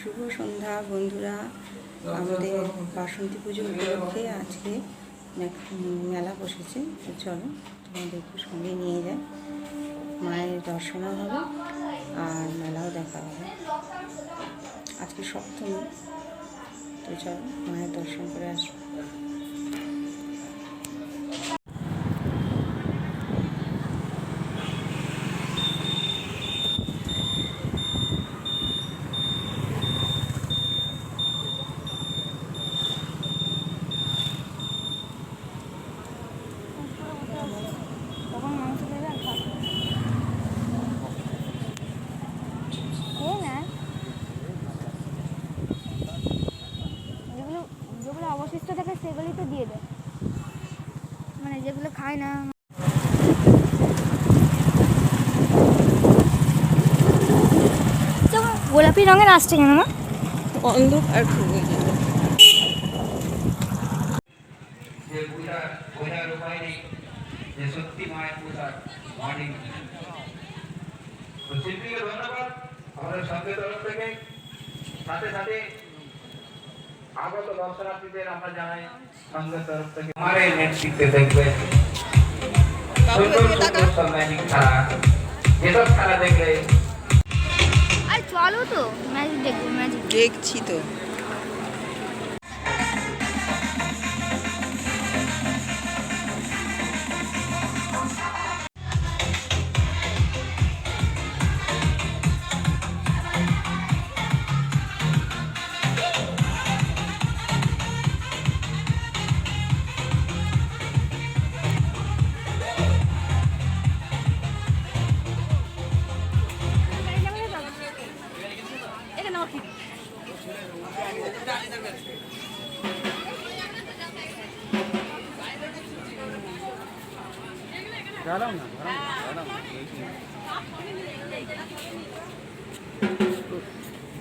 শুভ সন্ধ্যা বন্ধুরা। আমাদের বাসন্তী পুজো উপলক্ষে আজকে মেলা বসেছে। চলো তোমাদেরকে সঙ্গে নিয়ে যায় মায়ের দর্শনও হবে, আর মেলাও দেখা হবে। আজকে সপ্তমী। তো চলো, মায়ের দর্শন করে আসব তখন মাংস দেবে আর খাবে এই না যেগুলো যেগুলো অবশিষ্ট থাকে সেগুলোই তো দিয়ে দেয় মানে খায় না গোলাপি রঙের আসছে কেন মা? অন্ধকার সত্যি মায়ের তো শিল্পীকে ধন্যবাদ আমাদের সঙ্গে তরফ থেকে সাথে সাথে আগত দর্শনার্থীদের আমরা জানাই সঙ্গের তরফ থেকে। আমার নেতৃত্বে দেখবে খেলা দেখলে চলো তো ম্যাচ দেখব ম্যাচ দেখছি তো।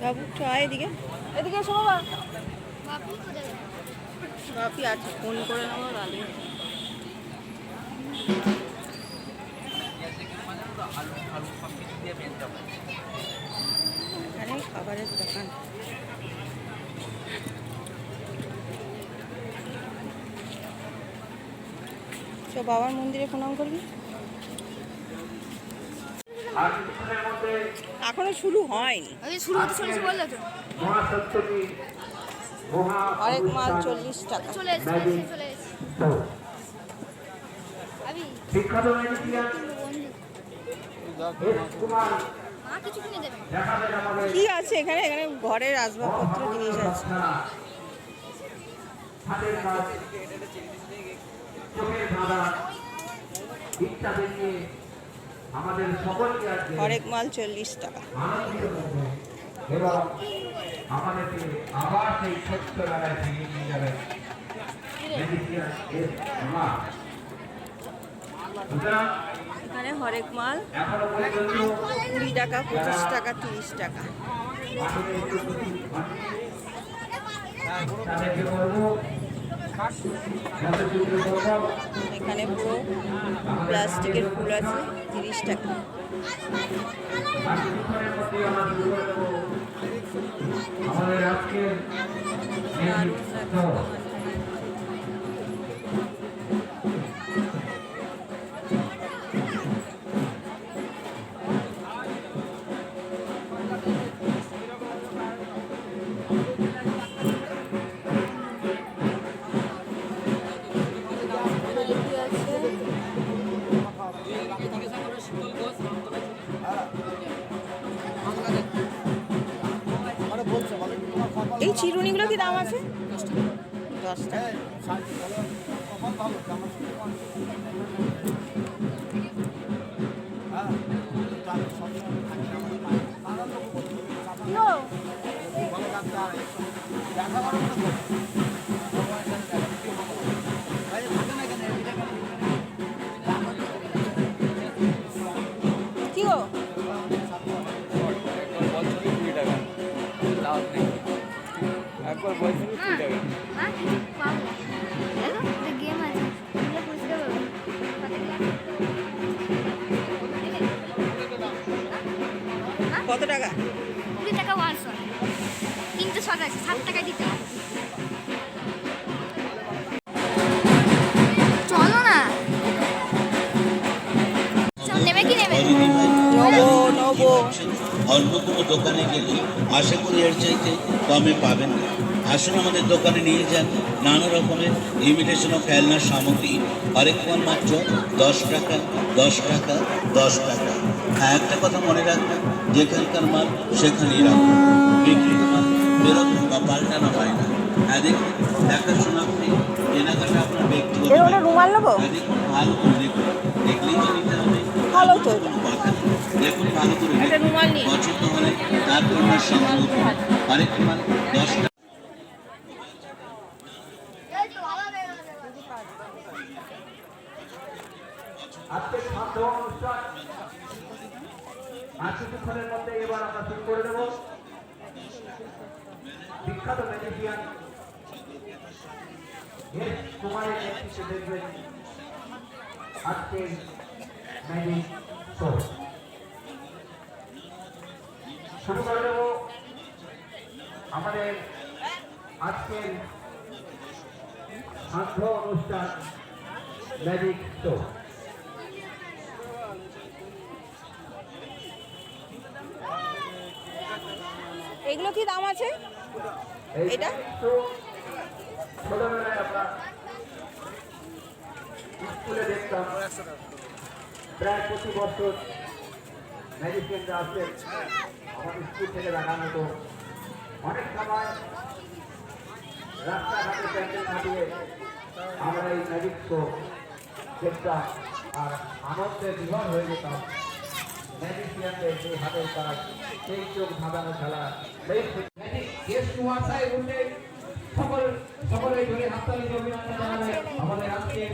বাবু একটু আয় এদিকে। এদিকে এসো বাবা। বাপি আছে ফোন করে নেব তাহলে এখানে খাবারের দোকান। তো বাবার মন্দিরে প্রণাম করবি? এখনও শুরু হয়নি। শুরু হতে চলেছে বললে তো আরেক মাল চল্লিশ টাকা। চলে এসেছে চলে বিখ্যাত কি আছে এখানে? এখানে ঘরের আসবাবপত্র জিনিস আছে। চোখের ইত্যাদি নিয়ে হরেক মাল চল্লিশ টাকা। এবং আমাদেরকে আবার সেই ছোট্ট বেলায় ফিরিয়ে নিয়ে যাবেন ম্যাজিশিয়ান এস কুমার সুতরাং এখানে হরেক মাল। কুড়ি টাকা পঁচিশ টাকা তিরিশ টাকা। তাদেরকে বলব এখানে পুরো প্লাস্টিকের ফুল আছে তিরিশ টাকা। আমাদের আজকের চিরুনিগুলো কি দাম আছে? দশ টাকা একবার বলছিল দেখো গেম আছে। পরিষ্কার করব কত টাকা? কুড়ি টাকা ওয়ান শট তিনটে শট আছে সাত টাকা দিতে হবে। অন্য কোনো দোকানে গেলে আশা করি এর চাইতে কমে পাবেন না। আসুন আমাদের দোকানে নিয়ে যান। নানা রকমের ইমিটেশন ও খেলনার সামগ্রী। আরেক মাত্র দশ টাকা দশ টাকা দশ টাকা। হ্যাঁ একটা কথা মনে রাখবেন যেখানকার মাল সেখানেই রাখবেন বিক্রিত মাল ফেরত বা পাল্টানো হয় না। হ্যাঁ দেখুন দেখাশোনা করে কেনাকাটা আপনার ব্যক্তিগত হ্যাঁ ভালো করে দেখুন। দেখলেই তো নিতে হবে। ভালো তো। কথা দেখুন ভালো করে। পছন্দ হলে তারপর আমার সঙ্গে উঠুন। আরেক রুমাল দশ আজকে খাদ্য অনুষ্ঠান। আর কিছুক্ষণের মধ্যে এবার আমরা শুরু করে দেব। বিখ্যাত ম্যাজিশিয়ান। কুমারের নেতৃত্বে দেখবেন আজকে ম্যাজিক শো। শুরু করে দেব আমাদের আজকের সান্ধ্য অনুষ্ঠান ম্যাজিক শো এগুলো কি দাম আছে? এটা? ছোটবেলায় আমরা স্কুলে দেখতাম প্রায় প্রতি বছর ম্যাজিশিয়ানরা আসতেন স্কুল থেকে দেখানো হতো অনেক সময় রাস্তাঘাটে প্যান্ডেল খাটিয়ে আমরা এই ম্যাজিক শো আর আনন্দে বিভর হয়ে যেতাম। ম্যাজিশিয়ানদের সেই হাতের কাজ, সেই চোখ ধাঁধানো খেলা সকল সকলে ধরে হাততালি আমাদের আজকের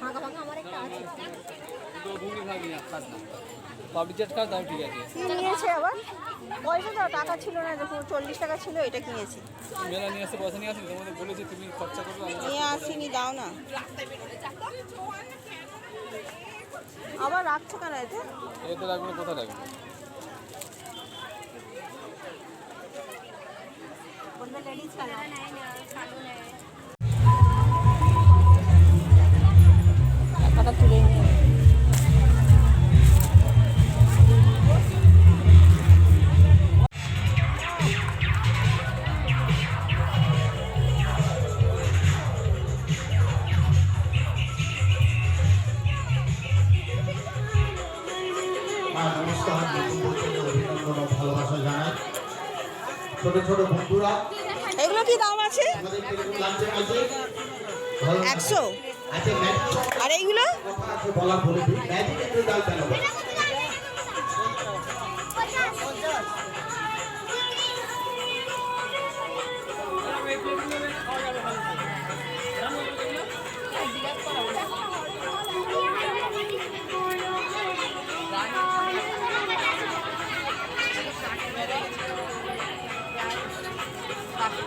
ফাঁকা ফাঁকা আমার একটা আছে। পাবলিক চার্জ দাও ঠিক আছে কি নিয়েছে আবার? পয়সা দাও, টাকা ছিল না দেখুন চল্লিশ টাকা ছিল, এটা কিনেছি। মেলা নিয়ে আসতে পয়সা নিয়ে আসি তোমাদের বলেছি তুমি খরচা করবে নিয়ে আসিনি, দাও না। আবার রাখছো কেন এতে? এতে রাখবে কোথায় রাখবে টাকা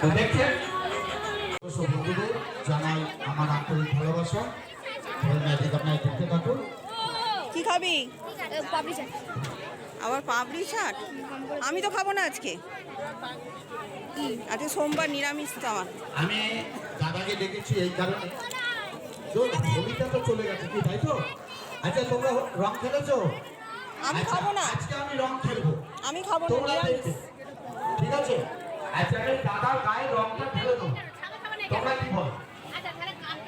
তো দেখছেন বন্ধুদের জানাই আমার আন্তরিক ভালোবাসা। আপনার দেখতে থাকুন। কি খাবি? আছে আবার পাপড়ি আমি তো খাব না আজকে। আজকে সোমবার নিরামিষ তো আমার। আমি দাদাকে দেখেছি এই কারণে। তো হোলিটা তো চলে গেছে কি তাই তো? আচ্ছা তোমরা রং খেলেছো? আমি আচ্ছা, খাব না। আজকে আমি রং খেলব। আমি খাব না ঠিক আছে? আচ্ছা আমি দাদার গায়ে রংটা ঢেলে দেবো তোমরা কি বলো?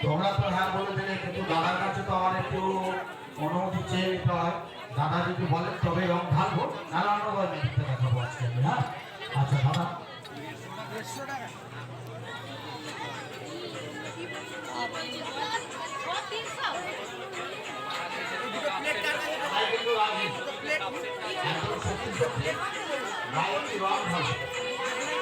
তোমরা তো হ্যাঁ বলে দিলে কিন্তু দাদার কাছে তো আমার একটু অনুমতি চেয়ে নিতে হয়। দাদা যদি বলেন তবে রং ঢালবো আমরা ওই মেয়েটা দেখাবো আজকে আমি, হ্যাঁ? আচ্ছা দাদা। ভাই কিন্তু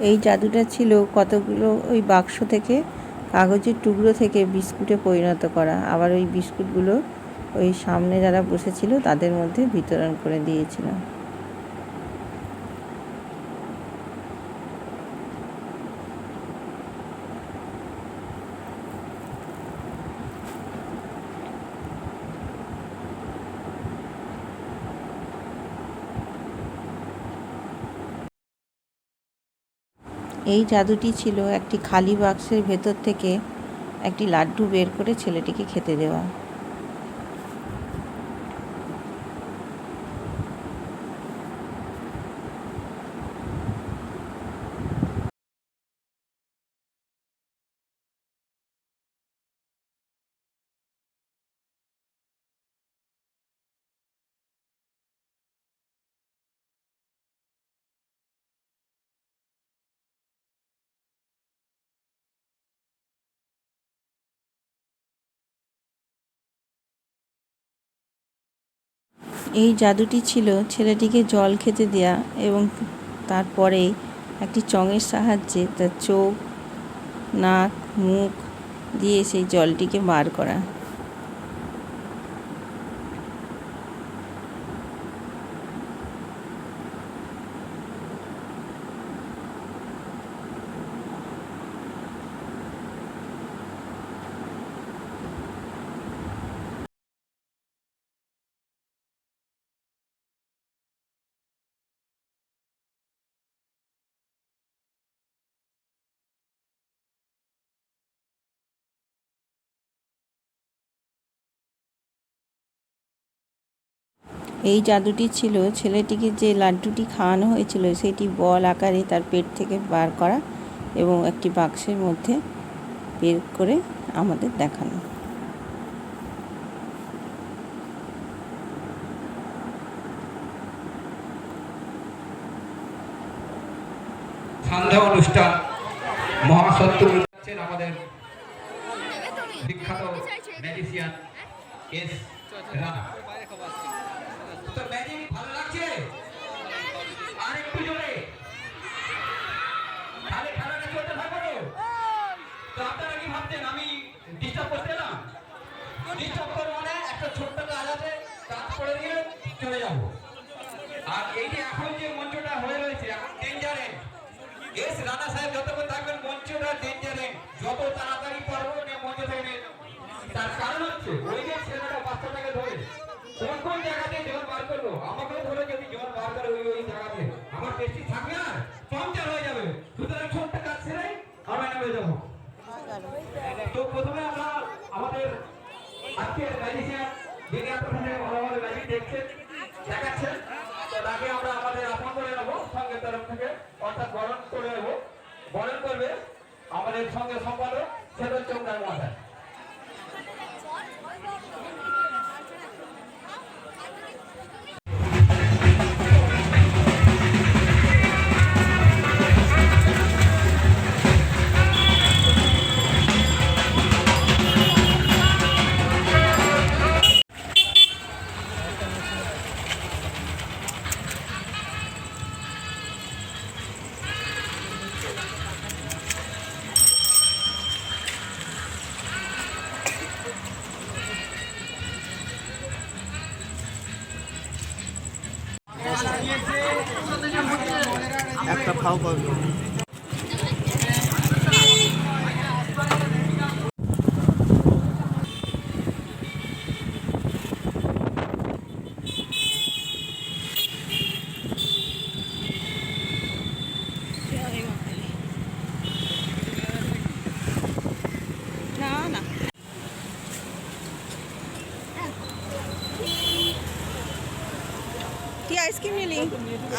এই জাদুটা ছিল কতগুলো ওই বাক্স থেকে, কাগজের টুকরো থেকে বিস্কুটে পরিণত করা। আবার ওই বিস্কুটগুলো ওই সামনে যারা বসেছিল তাদের মধ্যে বিতরণ করে দিয়েছিল। এই জাদুটি ছিল একটি খালি বাক্সের ভেতর থেকে একটি লাড্ডু বের করে ছেলেটিকে খেতে দেওয়া। এই জাদুটি ছিল ছেলেটিকে জল খেতে দেয়া এবং তারপরে একটি চঙের সাহায্যে তার চোখ, নাক, মুখ দিয়ে সেই জলটিকে বার করা। এই জাদুটি ছিল ছেলেটিকে যে লাড্ডুটি খাওয়ানো হয়েছিল সেটি বল আকারে তার পেট থেকে বার করা এবং একটি বাক্সের মধ্যে বের করে আমাদের দেখানো। সন্ধ্যা অনুষ্ঠান মহাসত্য আছেন আমাদের বিখ্যাত ম্যাজিশিয়ান এস রানা তো ম্যাজিক ভালো লাগছে আর একটু জোরে তাহলে খেলাটা চলতে থাকব তো? তো আপনারা কি ভাবছেন আমি ডিস্টার্ব করতে এলাম ডিস্টার্ব করব না একটা ছোট্ট কাজ আছে কাজ করে দিয়ে চলে যাব আর এই যে এখন যে মঞ্চটা হয়ে রয়েছে এখন ডেঞ্জার এন্ড এস রানা সাহেব যতক্ষণ থাকবেন মঞ্চটা ডেঞ্জার এন্ড যত তাড়াতাড়ি পারব থেকে নিয়ে তার কারণ হচ্ছে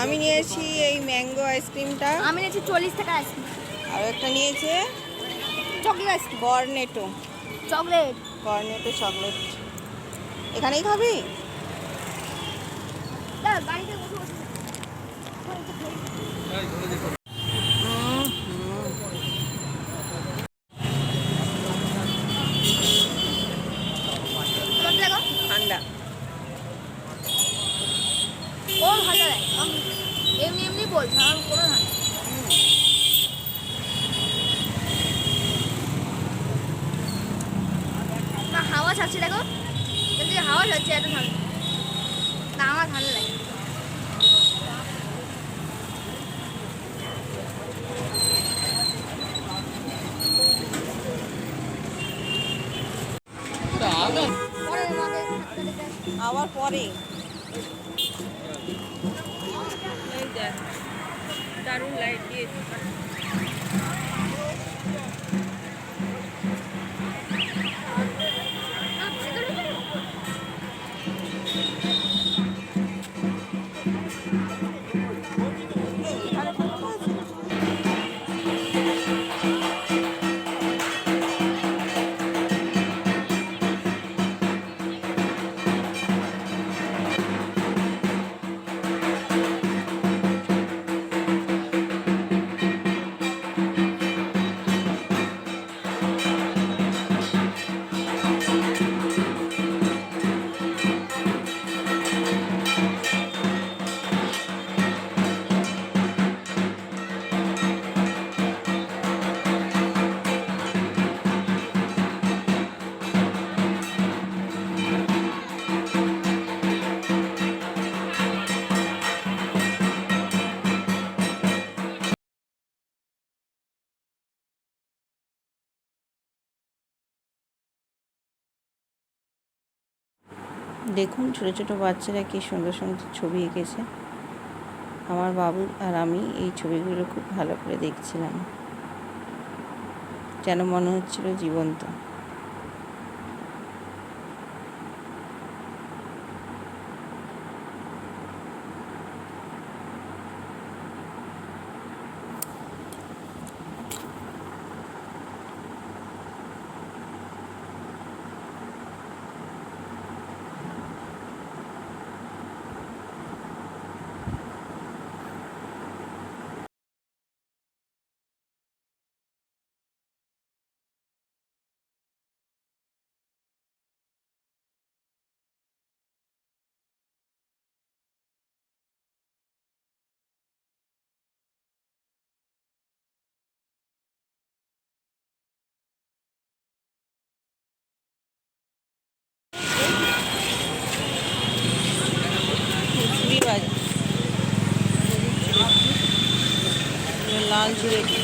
আমি নিয়েছি এই ম্যাঙ্গো আইসক্রিমটা। আমি নিয়েছি চল্লিশ টাকা আইসক্রিম। আর একটা নিয়েছে chocolate ice cream. Cornetto. Chocolate. Cornetto chocolate. এখানেই খাবি? বাড়িতে বসে বসে কত টাকা ঠান্ডা ও ভালো লাগে আমি এমনি এমনি বলছি আমার কোনো না না হাওয়া ছাড়ছে দেখো কিন্তু হাওয়া ছাড়ছে এত ঠান্ডা না আমার ঠান্ডা লাগে পরে তোমাকে থাকতে দিতে আসি। আবার পরে? দারুণ লাইট দিয়েছে। দেখুন, ছোট ছোট বাচ্চারা কি সুন্দর সুন্দর ছবি এঁকেছে। আমার বাবু আর আমি এই ছবিগুলো খুব ভালো করে দেখছিলাম। যেন মনে হচ্ছিল জীবন্ত। লাল চুড়ি